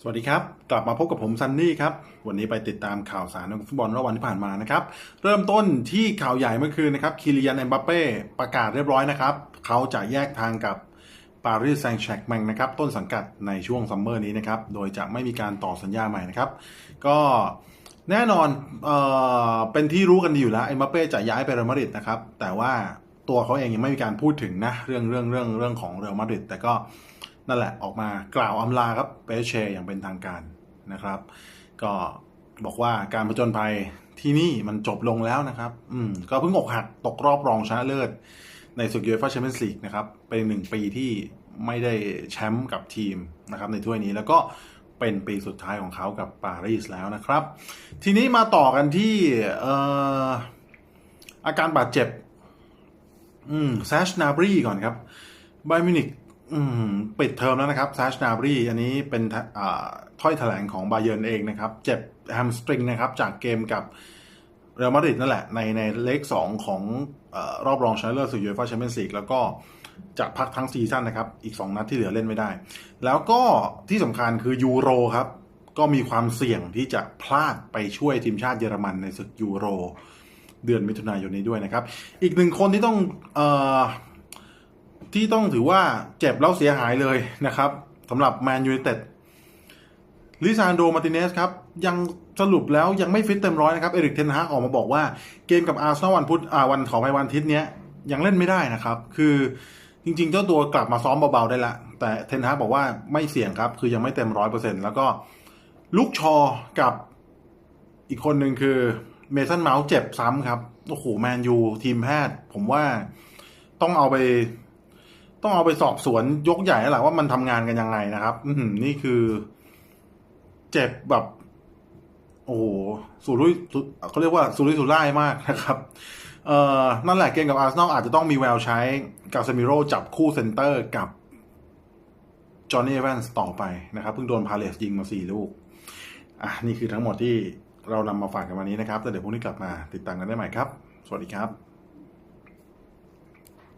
สวัสดีครับ กลับมาพบกับผมซันนี่ครับ วันนี้ไปติดตามข่าวสารของฟุตบอลรอบวันที่ผ่านมานะครับ เริ่มต้นที่ข่าวใหญ่เมื่อคืนนะครับคิริยันเอ็มบัปเป้ประกาศเรียบร้อยนะครับ เขาจะแยกทางกับปารีสแซงต์แชร์กแมงนะครับต้นสังกัดในช่วงซัมเมอร์นี้นะครับ โดยจะไม่มีการต่อสัญญาใหม่นะครับ ก็แน่นอนเออเป็นที่รู้กันดีอยู่แล้วเอ็มบัปเป้จะย้ายไปเรอัลมาดริดนะครับแต่ว่าตัวเขาเองยังไม่มีการพูดถึงนะเรื่องเรื่องเรื่องเรื่องของเรอัลมาดริดแต่ก็ นั่นแหละออกมากล่าวอำลาครับเปเชอย่างเป็นทางการนะครับ ก็บอกว่าการผจญภัยที่นี่มันจบลงแล้วนะครับ อืมก็เพิ่งอกหักตกรอบรองชนะเลิศ ในศึกยูฟ่าแชมเปี้ยนส์ลีกนะครับ เป็นหนึ่งปีที่ไม่ได้แชมป์กับทีมนะครับในถ้วยนี้แล้วก็เป็นปีสุดท้ายของเขากับปารีสแล้วนะครับ ทีนี้มาต่อกันที่เอ่ออาการบาดเจ็บ อืมแซชนาบรีก่อนครับไบมินิก อืมปิดเทอมแล้วนะครับแซชนาบรีอันนี้เป็นถ้อยแถลงของบาเยิร์นเองนะครับ เจ็บแฮมสตริงนะครับ จากเกมกับเรอัลมาดริดนั่นแหละ ในในเลขสองของอรอบรองชนะเลิศศึกยูฟ่าแชมเปี้ยนส์ลีกแล้วก็จะพักทั้งซีซั่นนะครับ อีก 2 นัดที่เหลือเล่นไม่ได้ แล้วก็ที่สำคัญคือยูโรครับ ก็มีความเสี่ยงที่จะพลาดไปช่วยทีมชาติเยอรมันในศึกยูโร เดือนมิถุนายนนี้ด้วยนะครับ อีกหนึ่งคนที่ต้องเออ ที่ต้องถือว่าเจ็บแล้วเสียหายเลยนะครับสำหรับแมนยู i นเต็ดลิซานโดมาติเนสครับ ยังสรุปแล้วยังไม่ฟิตเต็มร้อยนะครับ เอริกเทนฮากออกมาบอกว่าเกมกับอาร์เซนอลวันพุธอ่าวันขอไปวันอาทิตย์เนี้ยยังเล่นไม่ได้นะครับ คือจริงๆ เจ้าตัวกลับมาซ้อมเบา ๆ ได้ละ แต่เทนฮากบอกว่าไม่เสี่ยงครับ คือยังไม่เต็มร้อยเปอร์เซ็นต์แล้วก็ลุกชอกับอีกคนหนึ่งคือเมสันเมาส์เจ็บซ้ำครับ โอ้โห แมนยูทีมแพทย์ ผมว่าต้องเอาไป ต้องเอาไปสอบสวนยกใหญ่แล้วล่ะว่ามันทำงานกันยังไงนะครับ อืนี่คือเจ็บแบบ โอ้โหสุรุ่ยสุเขาเรียกว่าสุรุ่ยสุร่ายมากนะครับ เอ่อนั่นแหละเกมกับอาร์เซนอลอาจจะต้องมีแววใช้กาเซมิโร่จับคู่เซนเตอร์กับจอห์นนี่เอแวนส์ต่อไปนะครับ เพิ่งโดนพาเลสยิงมาสี่ลูก อะ นี่คือทั้งหมดที่เรานำมาฝากกันวันนี้นะครับ แต่เดี๋ยวพรุ่งนี้กลับมาติดตามกันได้ใหม่ครับ สวัสดีครับ